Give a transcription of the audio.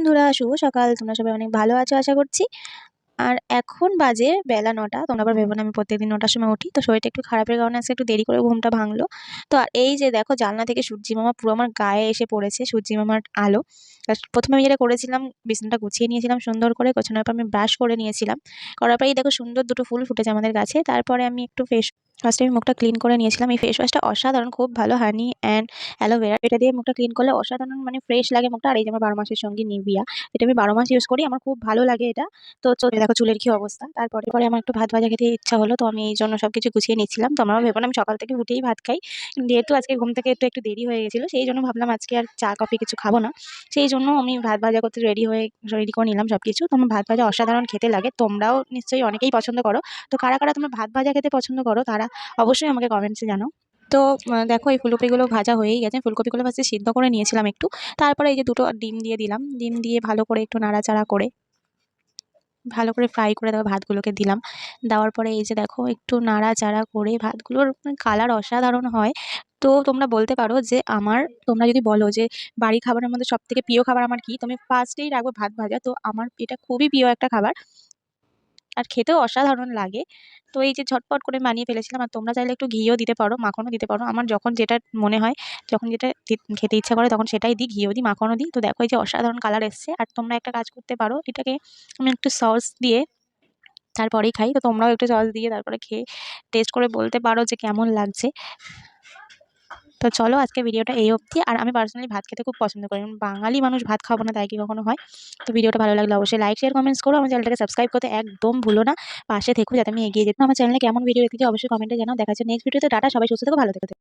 বন্ধুরা, শুভ সকাল। তোমরা সবাই অনেক ভালো আছো, আশা করছি। আর এখন বাজে বেলা নটা। তোমরা আবার ভেবো না, আমি প্রত্যেকদিন নটার সময় উঠি। তো শরীরটা একটু খারাপের কারণে আজকে একটু দেরি করে ঘুমটা ভাঙলো। তো আর এই যে দেখো, জানলা থেকে সূর্যি মামা পুরো আমার গায়ে এসে পড়েছে, সূর্যি মামার আলো। প্রথমে আমি যেটা করেছিলাম, বিছানাটা গুছিয়ে নিয়েছিলাম সুন্দর করে। গোছানোর পর আমি ব্রাশ করে নিয়েছিলাম। করার পরেই দেখো, সুন্দর দুটো ফুল ফুটেছে আমাদের গাছে। তারপরে আমি একটু ফেস ফার্স্টে আমি মুখটা ক্লিন করে নিয়েছিলাম। এই ফেস ওয়াশটা অসাধারণ, খুব ভালো হানি অ্যান্ড অ্যালোভেরা এটা দিয়ে মুখটা ক্লিন করলে অসাধারণ মানে ফ্রেশ লাগে মুখটা। আর এই যে আমার বারো মাসের সঙ্গে নিভিয়া, এটা আমি বারো মাস ইউজ করি। আমার খুব ভালো লাগে এটা। তো চলে, দেখো চুলের কি অবস্থা। তারপরে পরে আমার একটু ভাত ভাজা খেতে ইচ্ছা হলো। তো আমি এই জন্য সব কিছু গুছিয়ে নিচ্ছিলাম। তো আমরাও ভেবো আমি সকাল থেকে উঠেই ভাত খাই। যেহেতু আজকে ঘুম থেকে একটু একটু দেরি হয়ে গেছিল, সেই জন্য ভাবলাম আজকে আর চা, কফি কিছু খাব না। সেই জন্য আমি ভাত ভাজা করতে রেডি হয়ে রেডি করে নিলাম সব কিছু তো আমার ভাত ভাজা অসাধারণ খেতে লাগে। তোমরাও নিশ্চয়ই অনেকেই পছন্দ করো। তো কারা কারা তোমরা ভাত ভাজা খেতে পছন্দ করো, তারা অবশ্যই আমাকে কমেন্টসে জানাও। তো দেখো, এই ফুলকপিগুলো ভাজা হয়েই গেছে। ফুলকপিগুলো ফার্স্টে সিদ্ধ করে নিয়েছিলাম একটু। তারপরে এই যে দুটো ডিম দিয়ে দিলাম। ডিম দিয়ে ভালো করে একটু নাড়াচাড়া করে, ভালো করে ফ্রাই করে দেওয়া ভাতগুলোকে দিলাম। দেওয়ার পরে এই যে দেখো, একটু নাড়াচাড়া করে ভাতগুলোর কালার অসাধারণ হয়। তো, তোমরা বলতে পারো যে আমার, তোমরা যদি বলো যে বাড়ি খাবারের মধ্যে সব থেকে প্রিয় খাবার আমার কি? তুমি ফার্স্টেই রাখব ভাত ভাজা। তো আমার এটা খুবই প্রিয় একটা খাবার। আর খেতেও অসাধারণ লাগে। তো এই যে ঝটপট করে বানিয়ে ফেলেছিলাম, আর তোমরা চাইলে একটু ঘিও দিতে পারো, মাখনও দিতে পারো। আমার যখন যেটা মনে হয়, যখন যেটা খেতে ইচ্ছা করে তখন সেটাই দিই, ঘিও দিই, মাখনও দিই। তো দেখো এই যে অসাধারণ কালার এসছে, আর তোমরা একটা কাজ করতে পারো, এটাকে আমি একটু সস দিয়ে তারপরেই খাই। তো তোমরাও একটু সস দিয়ে তারপরে খেয়ে টেস্ট করে বলতে পারো যে কেমন লাগছে। তো চলো আজকে ভিডিওটা এই অবধি। আর আমি পার্সোনালি ভাত খেতে খুব পছন্দ করি। বাঙালি মানুষ ভাত খাব না, তাই কি কখনো হয়? তো ভিডিওটা ভালো লাগলে অবশ্যই লাইক শেয়ার কমেন্টস করো। আমার চ্যানেলটাকে সাবস্ক্রাইব করতে একদম ভুলো না। পাশে থেকো যাতে আমি এগিয়ে যেতে। আমার চ্যানেলে কেমন ভিডিও দেখতে অবশ্যই কমেন্টে জানাও। দেখা যাচ্ছে নেক্সট ভিডিওতে টাটা, সবাই সুস্থ থেকো, ভালো থেকো।